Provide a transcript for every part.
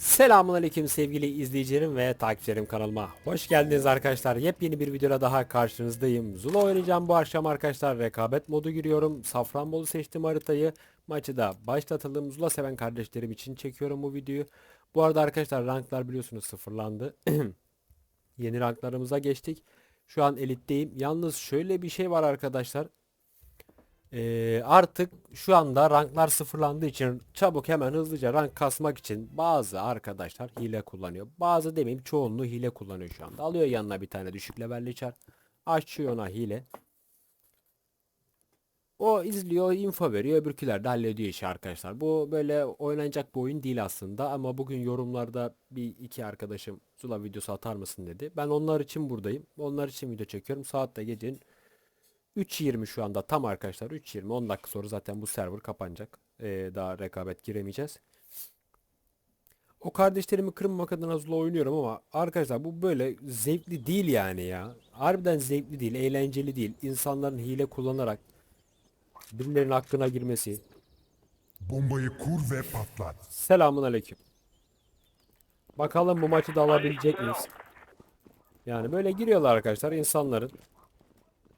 Selamünaleyküm sevgili izleyicilerim ve takipçilerim kanalıma. Hoş geldiniz arkadaşlar. Yepyeni bir videoda daha karşınızdayım. Zula oynayacağım bu akşam arkadaşlar. Rekabet modu giriyorum. Safranbolu seçtim haritayı. Maçı da başlatalım. Zula seven kardeşlerim için çekiyorum bu videoyu. Bu arada arkadaşlar ranklar biliyorsunuz sıfırlandı. Yeni ranklarımıza geçtik. Şu an elitteyim. Yalnız şöyle bir şey var arkadaşlar. Ee, artık şu anda ranklar sıfırlandığı için çabuk hemen hızlıca rank kasmak için bazı arkadaşlar hile kullanıyor. Bazı demeyeyim çoğunluğu hile kullanıyor şu anda. Alıyor yanına bir tane düşük levelli çar. Açıyor ona hile. O izliyor, info veriyor, öbürküler de hallediyor işi arkadaşlar. Bu böyle oynanacak bir oyun değil aslında ama bugün yorumlarda bir iki arkadaşım Zula videosu atar mısın dedi. Ben onlar için buradayım. Onlar için video çekiyorum. Saat de gecenin 3.20 şu anda tam arkadaşlar 3.20 10 dakika sonra zaten bu server kapanacak. Ee, daha rekabet giremeyeceğiz. O kardeşlerimi kırmamak adına Zula oynuyorum ama arkadaşlar bu böyle zevkli değil yani ya. Harbiden zevkli değil, eğlenceli değil. İnsanların hile kullanarak birilerinin hakkına girmesi. Bombayı kur ve patlat. Selamun aleyküm. Bakalım bu maçı da alabilecek miyiz? Yani böyle giriyorlar arkadaşlar insanların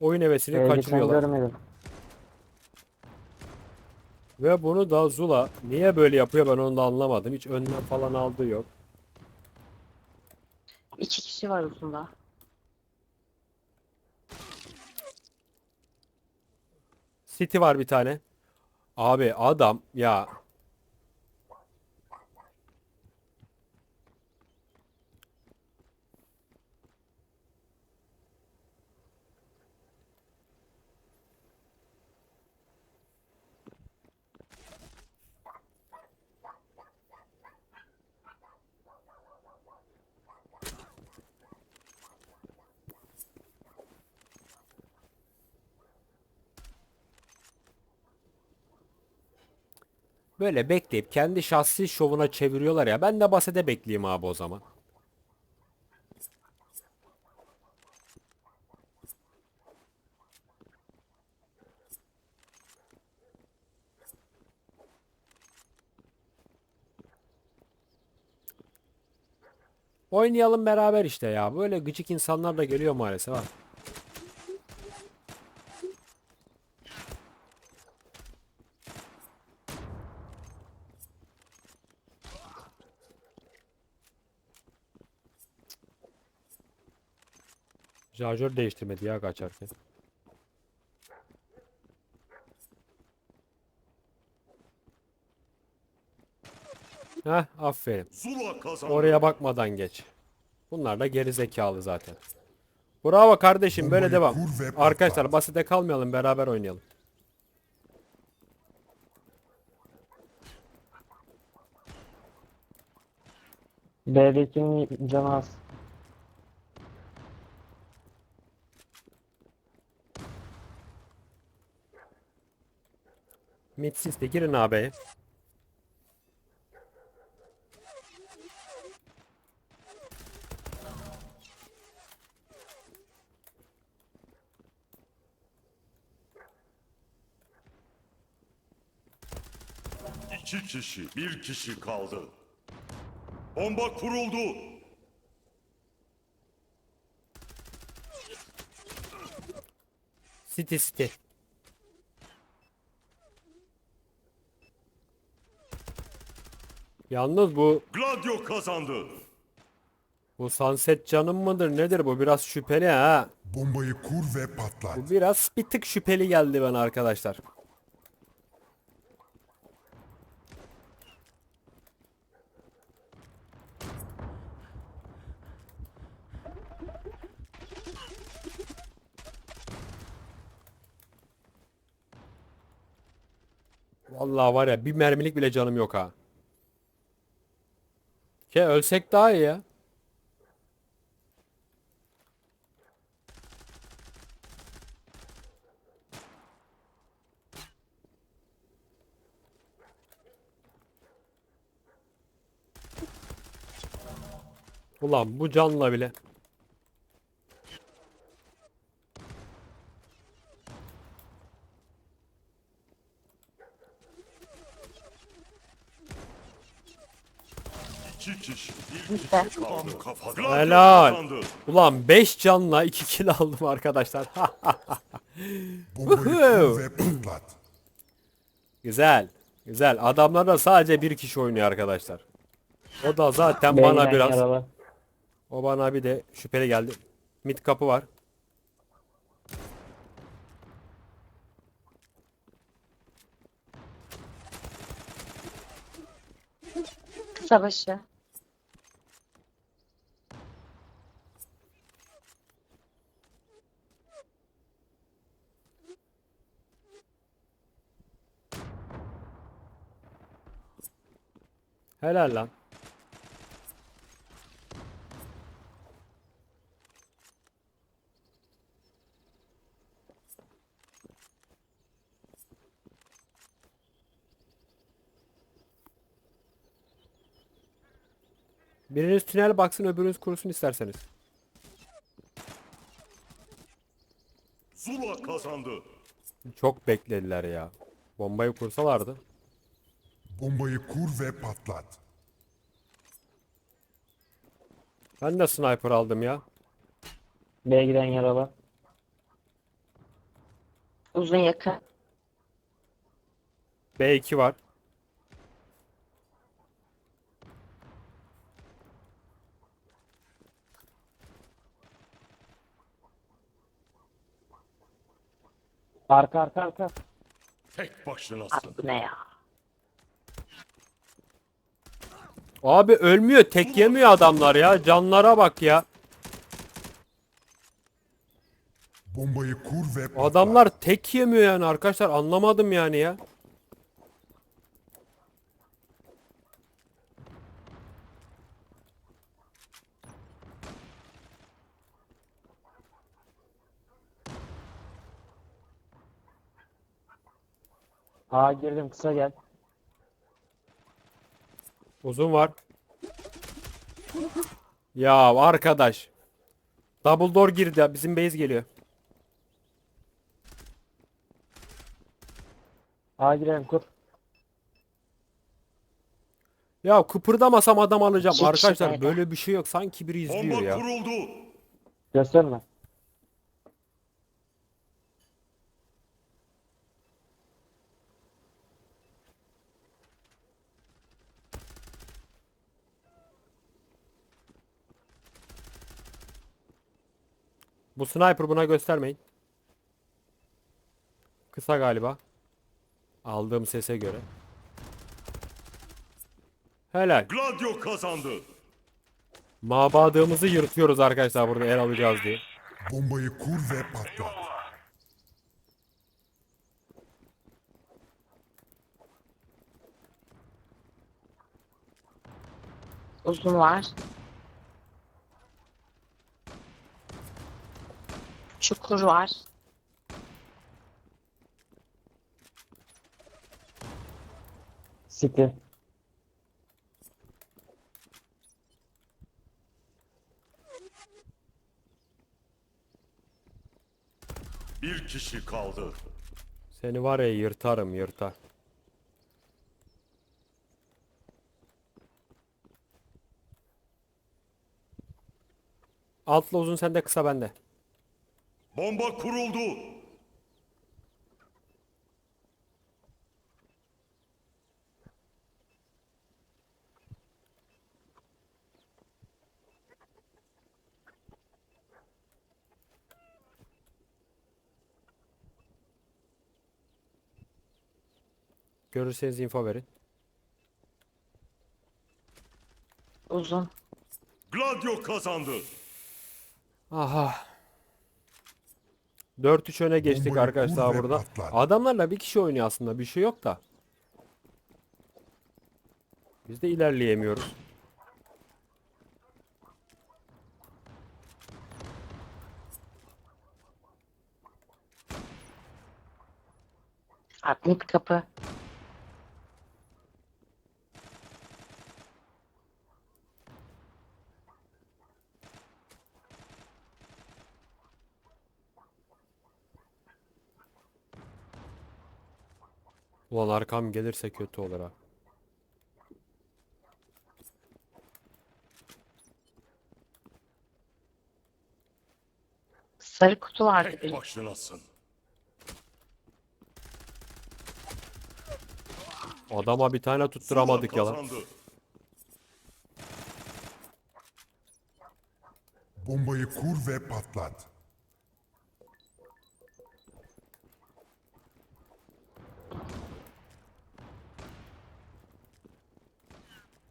oyun hevesini Ee, geçen kaçırıyorlar. görmedim. Ve bunu da Zula niye böyle yapıyor ben onu da anlamadım. Hiç önlem falan aldığı yok. İki kişi var uzunda. City var bir tane. Abi adam ya böyle bekleyip kendi şahsi şovuna çeviriyorlar ya. Ben de basede bekleyeyim abi o zaman. Oynayalım beraber işte ya. Böyle gıcık insanlar da geliyor maalesef. Ha. Şarjör değiştirmedi ya kaçarken. Heh aferin. Zula kazandı. Oraya bakmadan geç. Bunlar da geri zekalı zaten. Bravo kardeşim böyle devam. Arkadaşlar basite kalmayalım beraber oynayalım. B'dekinin canı az. Mid siz de girin abi. İki kişi, bir kişi kaldı. Bomba kuruldu. City city. Yalnız bu Gladio kazandı. bu sunset canım mıdır nedir bu biraz şüpheli ha. Bombayı kur ve patlat. Bu biraz bir tık şüpheli geldi bana arkadaşlar. Vallahi var ya bir mermilik bile canım yok ha. Ke ölsek daha iyi ya. Ulan bu canla bile. İki kişi. İşte. kişi kaldı. Kafa. Gladio Helal. kazandı. Ulan 5 canla 2 kill aldım arkadaşlar. Bombayı kur ve patlat. güzel. Güzel. Adamlarda sadece bir kişi oynuyor arkadaşlar. O da zaten bana biraz yaralı. o bana bir de şüpheli geldi. Mid kapı var. Kısa Helal lan. Biriniz tünel baksın öbürünüz kurusun isterseniz. Zula kazandı. Çok beklediler ya. Bombayı kursalardı. Bombayı kur ve patlat. Ben de sniper aldım ya. B'ye giden yaralı. Uzun yakın. B2 var. Arka arka arka. Tek başınasın. Abi bu ne ya? Abi ölmüyor. Tek yemiyor adamlar ya. Canlara bak ya. Bombayı kur ve patlat. Adamlar tek yemiyor yani arkadaşlar. Anlamadım yani ya. A girdim kısa gel. Uzun var. Ya arkadaş. Double door girdi ya. Bizim base geliyor. A girelim kur. Ya kıpırdamasam adam alacağım. Arkadaşlar böyle bir şey yok. Sanki biri izliyor Bomba ya. kuruldu. Gösterme. Bu sniper buna göstermeyin. Kısa galiba. Aldığım sese göre. Helal. Gladio kazandı. Mabadığımızı yırtıyoruz arkadaşlar burada el alacağız diye. Bombayı kur ve patlat. Uzun var. Çukur var. Siktir. Bir kişi kaldı. Seni var ya yırtarım yırtar. Altla uzun sende kısa bende. Bomba kuruldu. Görürseniz info verin. Uzun. Gladio kazandı. Aha. 4-3 öne geçtik Bombayı arkadaşlar ve burada. patlat. Adamlarla bir kişi oynuyor aslında. Bir şey yok da. Biz de ilerleyemiyoruz. Admit kapı. Ulan arkam gelirse kötü olur ha. Sarı kutu vardı Tek başınasın. Adama bir tane tutturamadık ya lan. Kazandı. Bombayı kur ve patlat.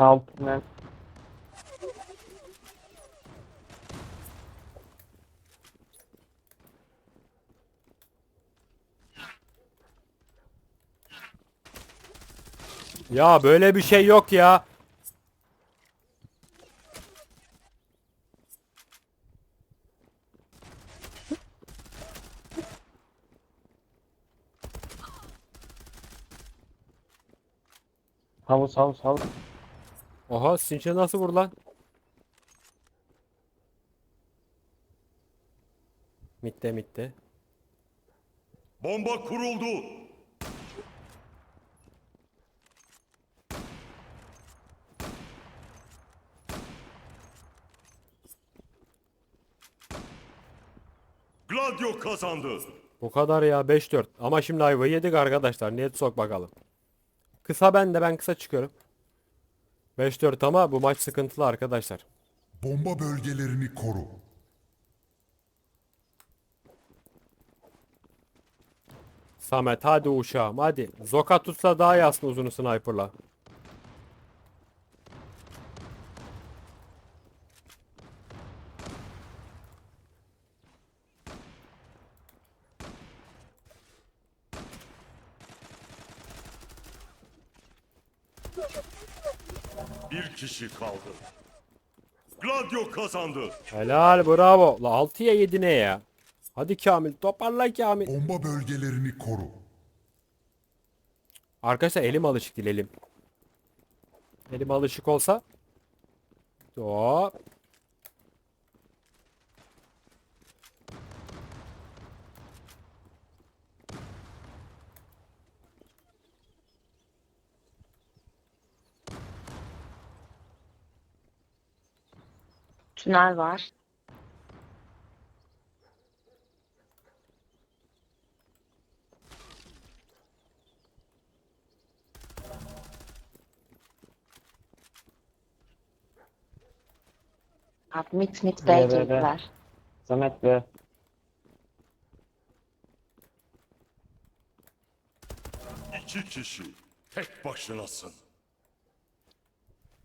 Alt tünel. Ya böyle bir şey yok ya. Havuz havuz havuz. Oha sinçe nasıl vur lan? Mitte mitte. Bomba kuruldu. Gladio kazandı. Bu kadar ya 5-4. Ama şimdi ayvayı yedik arkadaşlar. Niyet sok bakalım. Kısa ben de ben kısa çıkıyorum. 5-4 ama bu maç sıkıntılı arkadaşlar. Bomba bölgelerini koru. Samet hadi uşağım hadi. Zoka tutsa daha iyi aslında uzunu sniperla. Bir kişi kaldı. Gladio kazandı. Helal bravo. La 6'ya 7 ne ya? Hadi Kamil toparla Kamil. Bomba bölgelerini koru. Arkadaşlar elim alışık değil elim. Elim alışık olsa. Hop. Tünel var. Abi mit mit Be, be, be. Samet be. İki kişi. Tek başınasın.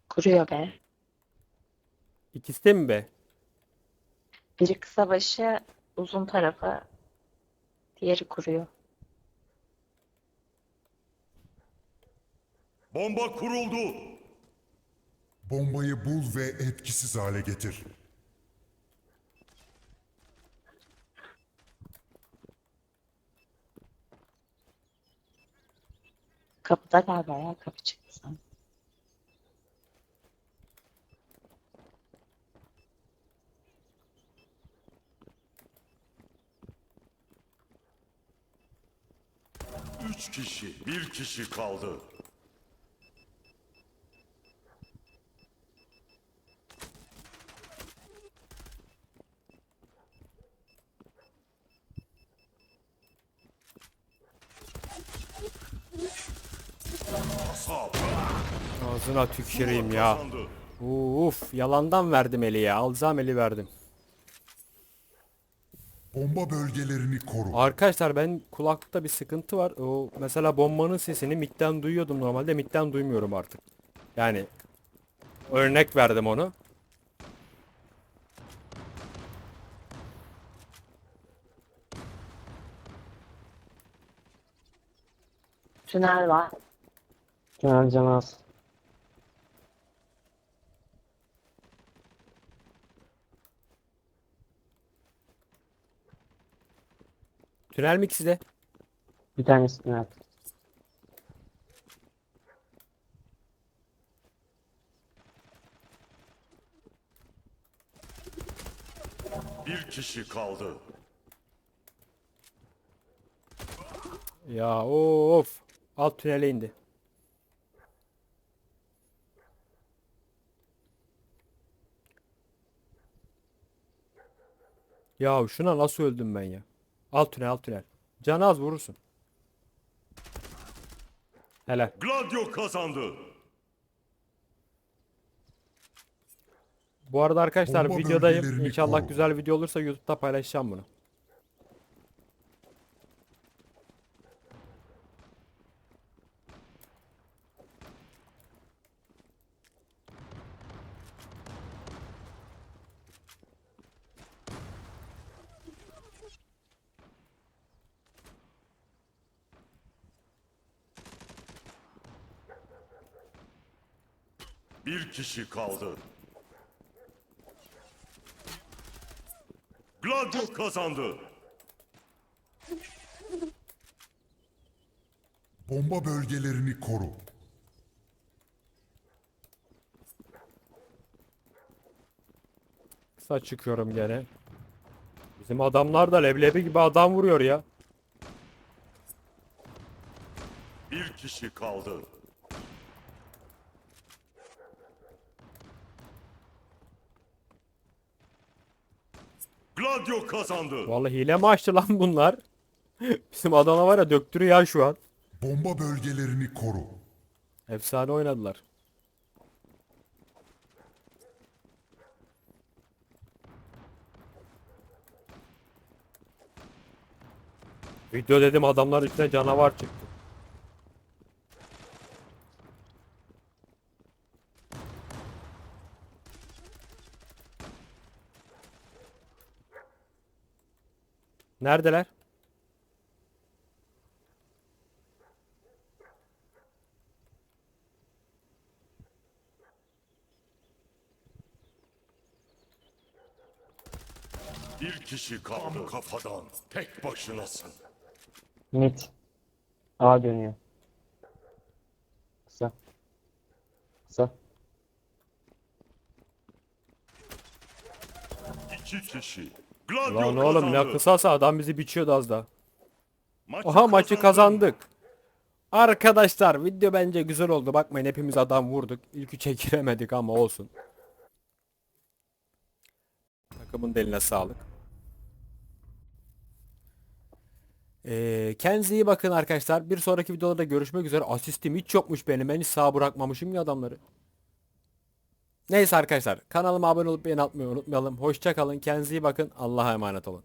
Kuruyor be. İkisi de mi be? Biri kısa başı uzun tarafı. Diğeri kuruyor. Bomba kuruldu. Bombayı bul ve etkisiz hale getir. Kapıda galiba ya kapı çıktı sanki. Üç kişi. Bir kişi kaldı. Ağzına tüküreyim ya. Uf yalandan verdim eli ya. Alacağım eli verdim. Bomba bölgelerini koru. Arkadaşlar ben kulaklıkta bir sıkıntı var. O mesela bombanın sesini midden duyuyordum normalde. Midden duymuyorum artık. Yani örnek verdim onu. Tünel var. Tünel canı Tünel mi ikisi de? Bir tanesi tünel. Bir kişi kaldı. Ya of. Alt tünele indi. Ya şuna nasıl öldüm ben ya? Alt tünel alt tünel. Canı az vurursun. Helal. Gladio kazandı. Bu arada arkadaşlar Bomba videodayım. bölgelerini İnşallah koru. güzel video olursa YouTube'da paylaşacağım bunu. Bir kişi kaldı. Gladio kazandı. Bomba bölgelerini koru. Kısa çıkıyorum gene. Bizim adamlar da leblebi gibi adam vuruyor ya. Bir kişi kaldı. Gladio kazandı. Vallahi hile mi açtı lan bunlar? Bizim adana var ya döktürüyor ya şu an. Bomba bölgelerini koru. Efsane oynadılar. Video dedim adamlar üstüne canavar çıktı. Neredeler? Bir kişi kaldı. Kafadan. Tek başınasın. Mid. A dönüyor. Kısa. Kısa. İki kişi. Gladio Lan oğlum kazandı. ne kısasa adam bizi biçiyordu az daha. Maçı Aha maçı kazandık. Arkadaşlar video bence güzel oldu. Bakmayın hepimiz adam vurduk. İlkü çekiremedik ama olsun. Takımın da eline sağlık. Ee, kendinize iyi bakın arkadaşlar. Bir sonraki videoda görüşmek üzere. Asistim hiç yokmuş benim. Ben hiç sağ bırakmamışım ya adamları. Neyse arkadaşlar. Kanalıma abone olup beğeni atmayı unutmayalım. Hoşça kalın. Kendinize iyi bakın. Allah'a emanet olun.